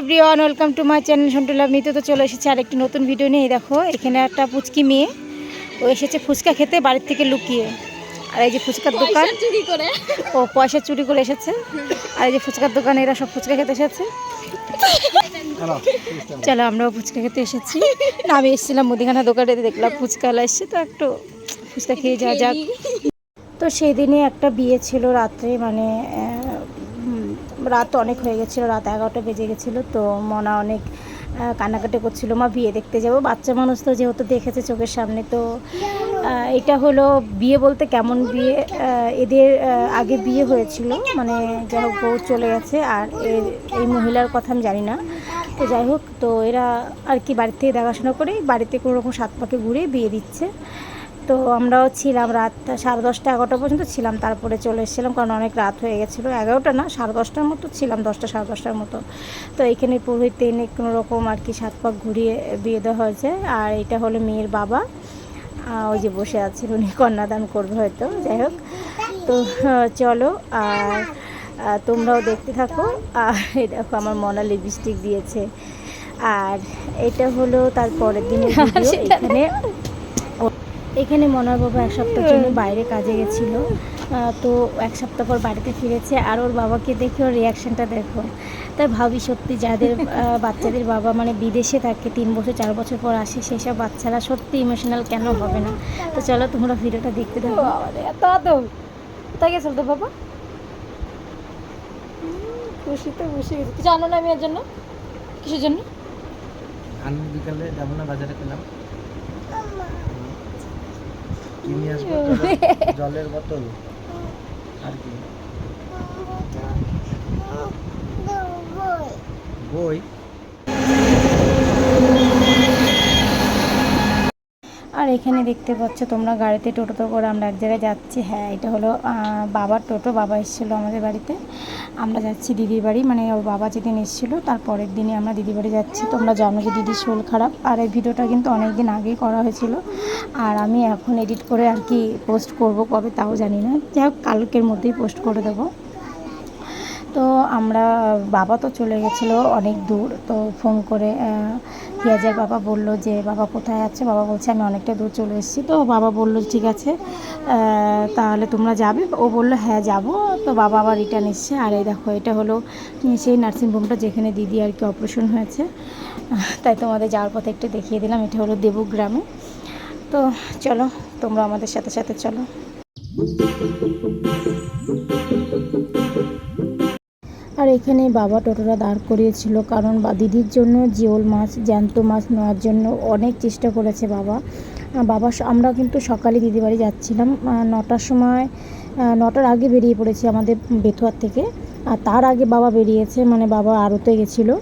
Everyone welcome to my channel সন্টুলা মিতে। তো চলে এসেছে আর একটি নতুন ভিডিও নিয়ে। দেখো এখানে একটা পুচকি মেয়ে ও এসেছে ফুচকা খেতে বাড়ির থেকে লুকিয়ে। আর এই যে ফুচকার দোকান ও পয়সা চুরি করে এসেছে। আর এই যে ফুচকার দোকানে এরা সব ফুচকা খেতে এসেছে। চলো আমরাও ফুচকা খেতে এসেছি। না আমি এসেছিলাম মুদিখানা দোকানে দেখলাম ফুচকালা এসছে তো একটু ফুচকা খেয়ে যাওয়া যাক। তো সেই দিনে একটা বিয়ে ছিল রাত্রে মানে রাত অনেক হয়ে গেছিল, রাত এগারোটা বেজে গেছিল, তো মনা অনেক কান্নাকাটি করছিল, মা, বিয়ে দেখতে যাব, বাচ্চা মানুষ তো যেহেতু দেখেছে চোখের সামনে, তো এটা হলো বিয়ে বলতে কেমন বিয়ে? এদের আগে বিয়ে হয়েছিল মানে যাই হোক, বউ চলে গেছে, আর এই মহিলার কথা আমি জানি না, তো যাই হোক, তো এরা আর কি বাড়ি থেকে দেখাশোনা করে, বাড়িতে কোনো রকম সাত পাকে ঘুরে বিয়ে দিচ্ছে। তো আমরাও ছিলাম রাত সাড়ে দশটা এগারোটা পর্যন্ত ছিলাম। তারপরে চলে এসেছিলাম কারণ অনেক রাত হয়ে গেছিল। এগারোটা না সাড়ে দশটার মতো ছিলাম দশটা সাড়ে দশটার মতো। তো এখানে পুরোহিত এনে কোনো রকম আর কি সাত পাক ঘুরিয়ে বিয়ে দেওয়া হয়েছে। আর এটা হলো মেয়ের বাবা। ওই যে বসে আছেন উনি কন্যাদান করবে হয়তো যাই হোক। তো চলো আর তোমরাও দেখতে থাকো। আর দেখো আমার মনা লিপস্টিক দিয়েছে। আর এটা হলো তার পরের দিনের ভিডিও এখানে এখানে মনার বাবা এক সপ্তাহ জন্য বাইরে কাজে গেছিল। তো এক সপ্তাহ পর বাড়িতে ফিরেছে আর ওর বাবাকে দেখে ওর রিয়াকশানটা দেখো। তাই ভাবি সত্যি যাদের বাচ্চাদের বাবা মানে বিদেশে থাকে তিন বছর চার বছর পর আসে সেসব বাচ্চারা সত্যি ইমোশনাল কেন হবে না? তো চলো তোমরা ভিডিওটা দেখতে থাকো। এত কোথায় গেছিল তো বাবা? খুশিতে বসে গেছে। কিছু আনো না আমি এর জন্য? কিসের জন্য? আমি বিকালে যাব না বাজারে পেলাম কি নিয়ে আসব জলের- জলের বোতল। আর কি? বই? আর এখানে দেখতে পাচ্ছ তোমরা গাড়িতে টোটোতে করে আমরা এক জায়গায় যাচ্ছি। হ্যাঁ এটা হলো বাবার টোটো। বাবা এসেছিল আমাদের বাড়িতে। আমরা যাচ্ছি দিদির বাড়ি। মানে ওর বাবা যেদিন এসেছিল, তার পরের দিনে আমরা দিদির বাড়ি যাচ্ছি। তোমরা জানো যে দিদির শরীর খারাপ। আর এই ভিডিওটা কিন্তু অনেক দিন আগেই করা হয়েছিল। আর আমি এখন এডিট করে আর কি পোস্ট করব কবে, তাও জানি না। যাই হোক, কালকের মধ্যেই পোস্ট করে দেবো। তো আমরা, বাবা তো চলে গেছিল অনেক দূর, তো ফোন করে পিঁয়াজের বাবা বলল যে, বাবা কোথায় আছে? বাবা বলছে, আমি অনেকটা দূর চলে এসেছি। তো বাবা বলল, ঠিক আছে তাহলে তোমরা যাবে? ও বলল হ্যাঁ যাব। তো বাবা আবার রিটার্ন এসছে। আর এই দেখো, এটা হলো সেই নার্সিংহোমটা যেখানে দিদি আর কি অপারেশন হয়েছে। তাই তোমাদের যাওয়ার পথে একটু দেখিয়ে দিলাম। এটা হলো দেবগ্রামে। তো চলো, তোমরা আমাদের সাথে সাথে চলো। আর এখানে বাবা টোটোটা দাঁড় করিয়েছিল কারণ বা দিদির জন্য জিওল মাছ জ্যান্ত মাছ নেওয়ার জন্য অনেক চেষ্টা করেছে বাবা। বাবা আমরা কিন্তু সকালে দিদি বাড়ি যাচ্ছিলাম। নটার সময় নটার আগে বেরিয়ে পড়েছি আমাদের বেথুয়ার থেকে। আর তার আগে বাবা বেরিয়েছে মানে বাবা আড়তে গেছিল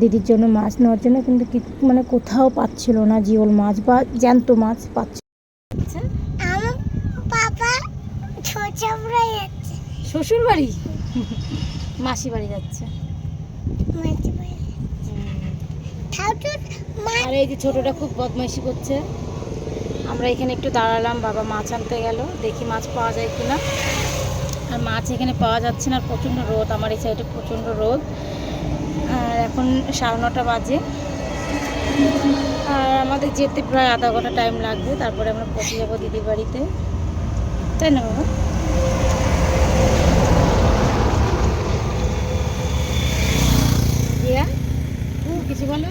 দিদির জন্য মাছ নেওয়ার জন্য। কিন্তু কি- মানে কোথাও পাচ্ছিল না জিওল মাছ বা জ্যান্ত মাছ পাচ্ছিল। শ্বশুর বাড়ি মাসি বাড়ি যাচ্ছে। আর এই যে ছোটটা খুব বদমাইশি করছে। আমরা এখানে একটু দাঁড়ালাম বাবা মাছ আনতে গেল। দেখি মাছ পাওয়া যায় কিনা। আর মাছ এখানে পাওয়া যাচ্ছে না আর প্রচণ্ড রোদ আমার এই সাইডে প্রচণ্ড রোদ। আর এখন সাড়ে নটা বাজে। আর আমাদের যেতে প্রায় আধা ঘণ্টা টাইম লাগবে তারপরে আমরা পৌঁছে যাব দিদির বাড়িতে। তাই না বাবা রিয়া কিছু বলো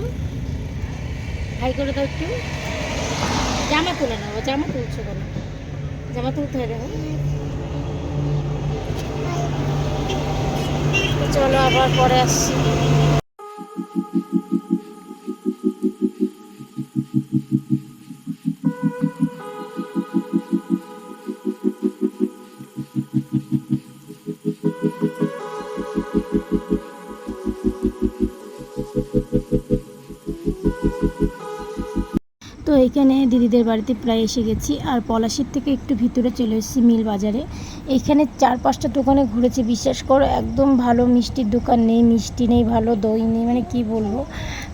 হাই করে দাও একটু জামা তুলে নেব, জামা তুলছো কেন? জামা তুলতে হয় দেখো চলো আবার পরে আসছি। তো এইখানে দিদিদের বাড়িতে প্রায় এসে গেছি আর পলাশির থেকে একটু ভিতরে চলে এসেছি মিল বাজারে এইখানে চার পাঁচটা দোকানে ঘুরেছি, বিশ্বাস করো, একদম ভালো মিষ্টির দোকান নেই, মিষ্টি নেই, ভালো দই নেই মানে কি বলব?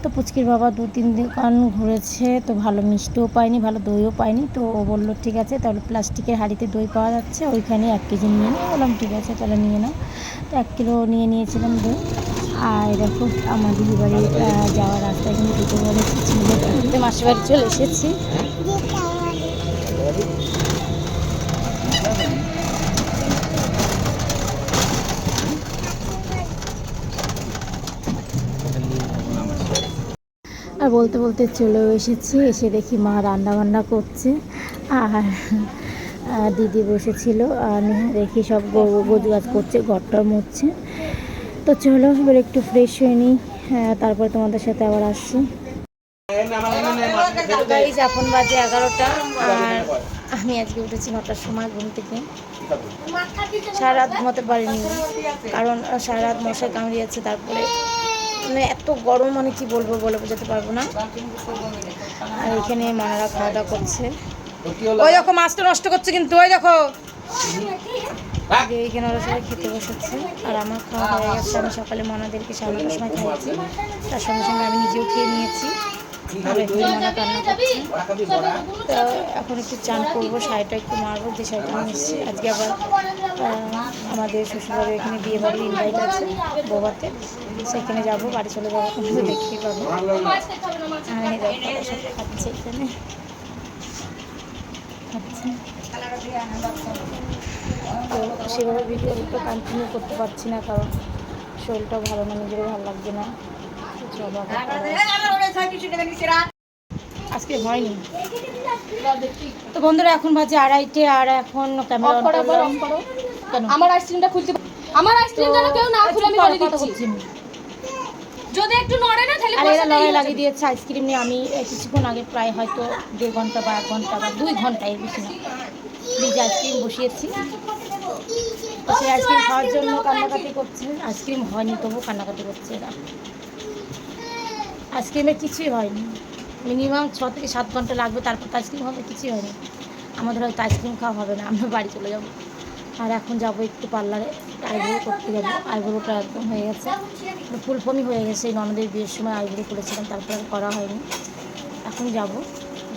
তো পুচকির বাবা দু, তিন দোকান ঘুরেছে, তো ভালো মিষ্টিও পাইনি ভালো দইও পাইনি তো ও বলল, ঠিক আছে, তাহলে প্লাস্টিকের হাঁড়িতে দই পাওয়া যাচ্ছে, ওইখানে এক কেজি নিয়ে নাও। বললাম, ঠিক আছে, তাহলে নিয়ে নাও। তো এক কিলো নিয়ে নিয়েছিলাম দই। আর দেখো, আমার দিদি যাওয়ার রাস্তায় কিন্তু দুটো বাড়ি ছিল বাড়ি চলে এসেছি। আর বলতে বলতে চলেও এসেছি, এসে দেখি মা রান্না বান্না করছে। আর দিদি বসেছিল, আর দেখি সব গোজ গাছ করছে ঘরটা মুছছে। তো চলো এবার একটু ফ্রেশ হয়ে নিই। হ্যাঁ, তারপর তোমাদের সাথে আবার আসছি। এখন বাজে এগারোটা আর আমি আজকে উঠেছি নটার সময় ঘুম থেকে। সারা রাত ঘুমাতে পারিনি। কারণ সারা রাত মশাই কামড়িয়েছে তারপরে মানে এত গরম মানে কি বলব বলে বোঝাতে পারব না। আর এখানে মানারা খাওয়া দাওয়া করছে। ওই দেখো মাছটা নষ্ট করছে কিন্তু ওই দেখো। যে এইখানে ওরা সবাই খেতে বসেছে। আর আমার খাওয়া হয়ে গেছে, আমি সকালে মনাদেরকে সাড়ে সময় খাইয়েছি। তার সঙ্গে সঙ্গে আমি নিজেও খেয়ে নিয়েছি। আর কান্না করছে। তো এখন একটু চান করব, শাড়িটা একটু মারবো, যে শাড়িটা এসেছি আজকে আবার আমাদের শ্বশুরবাড়ির এখানে বিয়ে বাড়ির ইনভাইট আছে বৌভাতে। সেখানে যাব, বাড়ি চলে যাব তুমি তো দেখতেই পাবো। সব খাচ্ছে এখানে। খাচ্ছে। তো সেভাবে ভিডিও একটু কন্টিনিউ করতে পারছি না কারণ শরীরটাও ভালো না নিজেরও ভালো লাগছে না। আজকে হয়নি। তো বন্ধুরা এখন বাজে আড়াইটে আর এখন ক্যামেরা আমার আইসক্রিমটা খুলতে আমার আইসক্রিমটা কেউ না খুলে আমি বলে দিচ্ছি। যদি একটু নড়ে না তাহলে আর এরা লড়াই লাগিয়ে দিয়েছে আইসক্রিম নিয়ে। আমি কিছুক্ষণ আগে প্রায় হয়তো দেড় ঘণ্টা বা এক ঘণ্টা বা দুই ঘণ্টা এর বেশি না। ফ্রিজে আইসক্রিম বসিয়েছি। সেই আইসক্রিম খাওয়ার জন্য কান্নাকাটি করছে। আইসক্রিম হয়নি তবু কান্নাকাটি করছে এরা। আইসক্রিমের কিছুই হয়নি। মিনিমাম ছ থেকে সাত ঘণ্টা লাগবে, তারপর তো আইসক্রিম হবে, কিছুই হয়নি। আমাদের হয়তো আইসক্রিম খাওয়া হবে না, আমরা বাড়ি চলে যাব। আর এখন যাব একটু পার্লারে আইব্রো করতে যাব। আইব্রোটা একদম হয়ে গেছে। ফুল ফমি হয়ে গেছে, এই ননদের বিয়ের সময় আইব্রো করেছিলাম, তারপরে করা হয়নি। এখন যাব,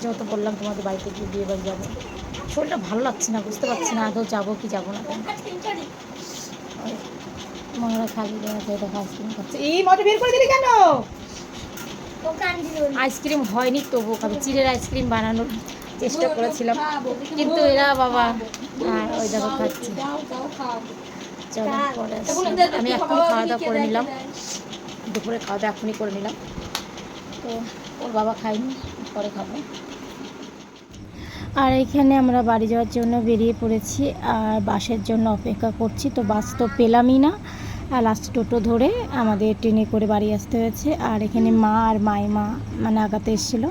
যেহেতু বললাম তোমাদের বাড়িতে গিয়ে বিয়ে বাড়ি যাব। শরীরটা ভালো লাগছে না বুঝতে পারছি না আদৌ যাব কি যাব না। মনে খালি দেখা আইসক্রিম খাচ্ছে। এই মতো বের করে দিলি কেন? আইসক্রিম হয়নি তবু আমি চিড়ের আইসক্রিম বানানোর চেষ্টা করেছিলাম। কিন্তু এরা বাবা আর ওই দেখো খাচ্ছে। চলো আমি এখন খাওয়া দাওয়া করে নিলাম। দুপুরে খাওয়া দাওয়া এখনই করে নিলাম। তো ওর বাবা খায়নি পরে খাব। আর এখানে আমরা বাড়ি যাওয়ার জন্য বেরিয়ে পড়েছি আর বাসের জন্য অপেক্ষা করছি। তো বাস তো পেলামই না। আর লাস্ট টোটো ধরে আমাদের ট্রেনে করে বাড়ি আসতে হয়েছে। আর এখানে মা আর মাইমা মানে আগাতে এসেছিল।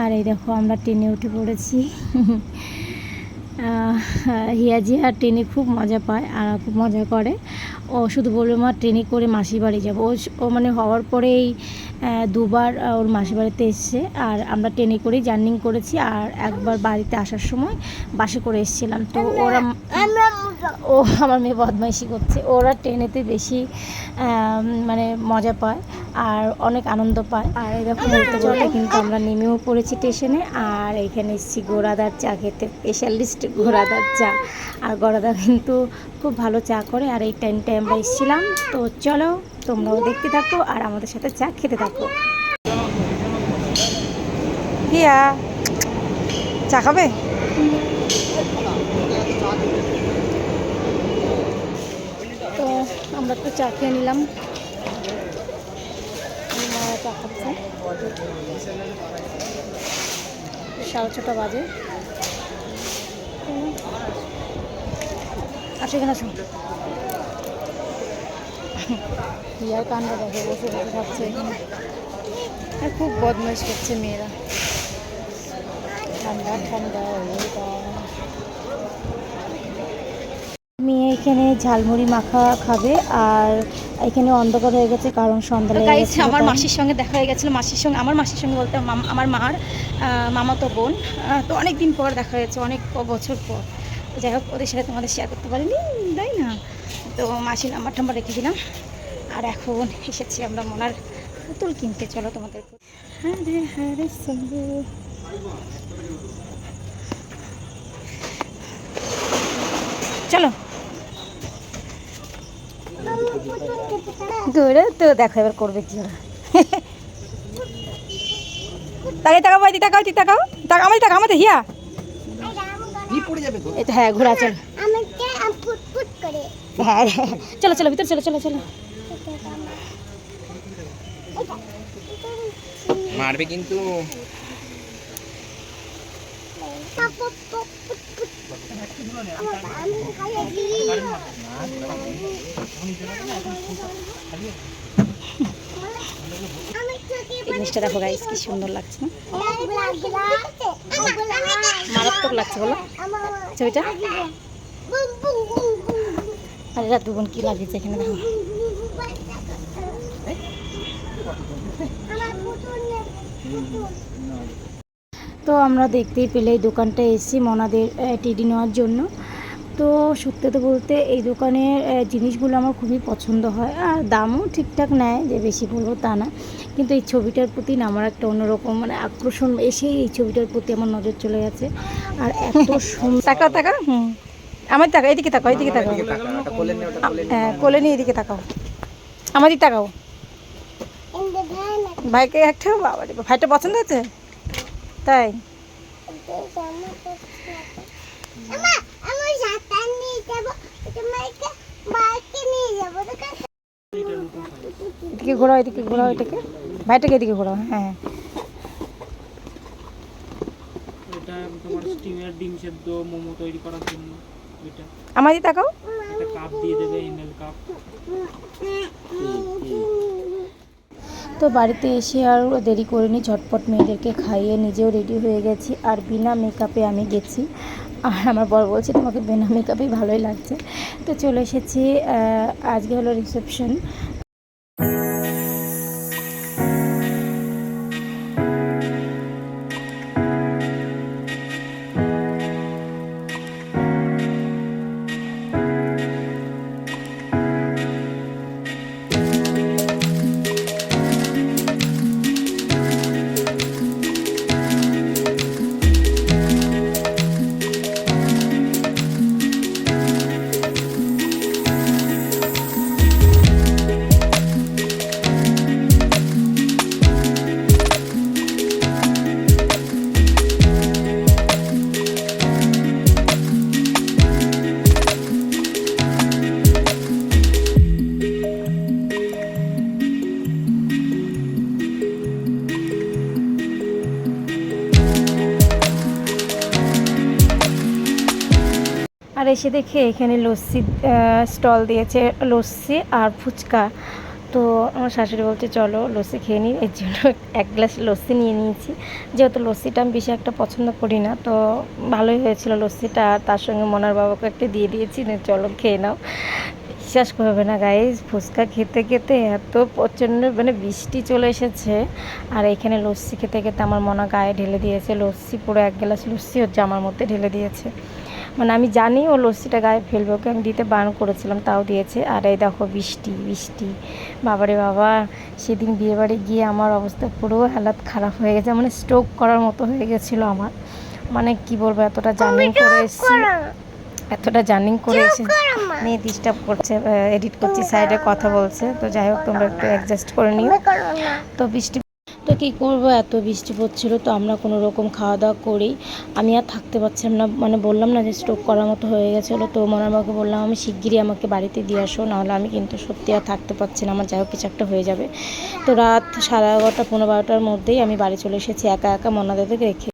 আর এই দেখো আমরা ট্রেনে উঠে পড়েছি। আহ, হিয়াজি আর ট্রেনে খুব মজা পায় আর খুব মজা করে। ও শুধু বলবে মা ট্রেনে করে মাসির বাড়ি যাব। ও মানে হওয়ার পরেই আহ, দুবার ওর মাসির বাড়িতে এসছে। আর আমরা ট্রেনে করেই জার্নিং করেছি। আর একবার বাড়িতে আসার সময় বাসে করে এসেছিলাম। তো ওরা ও আমার মেয়ে বদমাইশি করছে। ওরা ট্রেনেতে বেশি মানে মজা পায় আর অনেক আনন্দ পায়। আর এরকম বলতে বলতে কিন্তু আমরা নেমেও পড়েছি স্টেশনে। আর এখানে এসেছি গোড়াদার চা খেতে। স্পেশালিস্ট গোড়াদার চা। আর গোড়াদা কিন্তু খুব ভালো চা করে আর এই টাইমটায় আমরা এসেছিলাম। তো চলো তোমরাও দেখতে থাকো আর আমাদের সাথে চা খেতে থাকো। হিয়া চা খাবে? তো আমরা তো চা খেয়ে নিলাম। চা খাচ্ছে। সাড়ে ছটা বাজে। আসো এখানে আসো। ইয়ার কান্না দেখে বসে বসে খাচ্ছে এখানে খুব বদমাইশ করছে মেয়েরা। ঠান্ডা ঠান্ডা মেয়ে এখানে ঝালমুড়ি মাখা খাবে আর এখানে অন্ধকার হয়ে গেছে কারণ সন্ধ্যা লেগে আমার মাসির সঙ্গে দেখা হয়ে গেছিল। মাসির সঙ্গে আমার মাসির সঙ্গে বলতে আমার মার মামাতো বোন। তো অনেক দিন পর দেখা হয়েছে অনেক বছর পর। যাই হোক, ওদের সাথে তোমাদের শেয়ার করতে পারিনি, তাই না? তো মাসির নাম্বার টাম্বার রেখে দিলাম। আর এখন এসেছি আমরা মনার পুতুল কিনতে, চলো তোমাদের হ্যাঁ হ্যাঁ চলো। করে তো দেখো এবার করবে কি ওরা। তাকে তাকাও ভাই, তাকাও তুই তাকাও তাকা আমাদের তাকা আমাদের, হিয়া। কি পড়ে যাবে তো এটা হ্যাঁ ঘোরা চল আমাকে ফুট ফুট করে হ্যাঁ হ্যাঁ। চলো চলো ভিতরে চলো চলো চলো মারবে কিন্তু এই জিনিসটা দেখো গাইস কি সুন্দর লাগছে, না? মারাত্মক লাগছে, বলো। ছবিটা আর এরা দু বোন কি লাগিয়েছে এখানে, দেখো। তো আমরা দেখতেই পেলে এই দোকানটা এসেছি মনাদের টিডি নেওয়ার জন্য। তো সত্যি তো বলতে এই দোকানের জিনিসগুলো আমার খুবই পছন্দ হয়। আর দামও ঠিকঠাক নেয় যে বেশি বলব তা না। কিন্তু এই ছবিটার প্রতি না আমার একটা অন্যরকম মানে আকর্ষণ এসেই এই ছবিটার প্রতি আমার নজর চলে গেছে। আর এত সুন্দর তাকাও তাকাও হুম। আমার তাকাও এদিকে তাকাও এদিকে তাকাও। তাকা। হ্যাঁ কোলে নিয়ে এদিকে তাকাও। আমার দিকে তাকাও। ভাইকে একটা বাবা ভাইটা পছন্দ হয়েছে? তাই আমার সাঁতার নিয়ে যাব তোমাকে বাইকে নিয়ে যাব এদিকে ঘোরাও এদিকে ঘোরাও এটাকে ভাইটাকে এদিকে ঘোরাও হ্যাঁ। এটা তোমার স্টিমের ডিম সেদ্ধ মোমো তৈরি করার জন্য এটা। আমার তাকাও। একটা কাপ দিয়ে দেবে এমএল কাপ তো বাড়িতে এসে আর দেরি করিনি ঝটপট মেয়েদেরকে খাইয়ে নিজেও রেডি হয়ে গেছি। আর বিনা মেকআপে আমি গেছি। আর আমার বর বলছে তোমাকে বিনা মেকআপেই ভালোই লাগছে। তো চলে এসেছি আজকে হলো রিসেপশন আর এসে দেখে এখানে লস্যি স্টল দিয়েছে লস্যি আর ফুচকা। তো আমার শাশুড়ি বলছে, চলো লস্যি খেয়ে নিই এর জন্য এক গ্লাস লস্যি নিয়ে নিয়েছি। যেহেতু লস্যিটা আমি বেশি একটা পছন্দ করি না, তো ভালোই হয়েছিল লস্যিটা। আর তার সঙ্গে মনার বাবাকে একটা দিয়ে দিয়েছি চলো খেয়ে নাও। বিশ্বাস করবে না, গাইজ, ফুচকা খেতে খেতে এত প্রচণ্ড মানে বৃষ্টি চলে এসেছে। আর এখানে লস্যি খেতে খেতে আমার মনা গায়ে ঢেলে দিয়েছে। লস্যি পুরো এক গ্লাস লস্যি ওর জামার মধ্যে ঢেলে দিয়েছে। মানে আমি জানি ও লস্যিটা গায়ে ফেলবে ওকে আমি দিতে বারণ করেছিলাম তাও দিয়েছে। আর এই দেখো বৃষ্টি বৃষ্টি। বাবারে বাবা সেদিন বিয়েবাড়ি গিয়ে আমার অবস্থা পুরো হালাত খারাপ হয়ে গেছে মানে স্ট্রোক করার মতো হয়ে গেছিল আমার। মানে কি বলব এতটা জার্নিং করে এসেছি। এতটা জার্নিং করে এসে মেয়ে ডিস্টার্ব করছে এডিট করছি সাইডে কথা বলছে। তো যাই হোক তোমরা একটু অ্যাডজাস্ট করে নিও। তো বৃষ্টি কী করব? এত বৃষ্টি পড়ছিল তো আমরা কোনো রকম খাওয়া দাওয়া করি। আমি আর থাকতে পারছিলাম না মানে বললাম না যে স্ট্রোক করার মতো হয়ে গেছিল তো মনার মাকে বললাম, আমি শিগগিরই আমাকে বাড়িতে দিয়ে আসো, নাহলে আমি কিন্তু সত্যি আর থাকতে পারছি না, আমার যাই হোক কিছু একটা হয়ে যাবে। তো রাত সাড়ে এগারোটা, পনেরো বারোটার মধ্যেই আমি বাড়ি চলে এসেছি, একা একা মনাদেরকে রেখে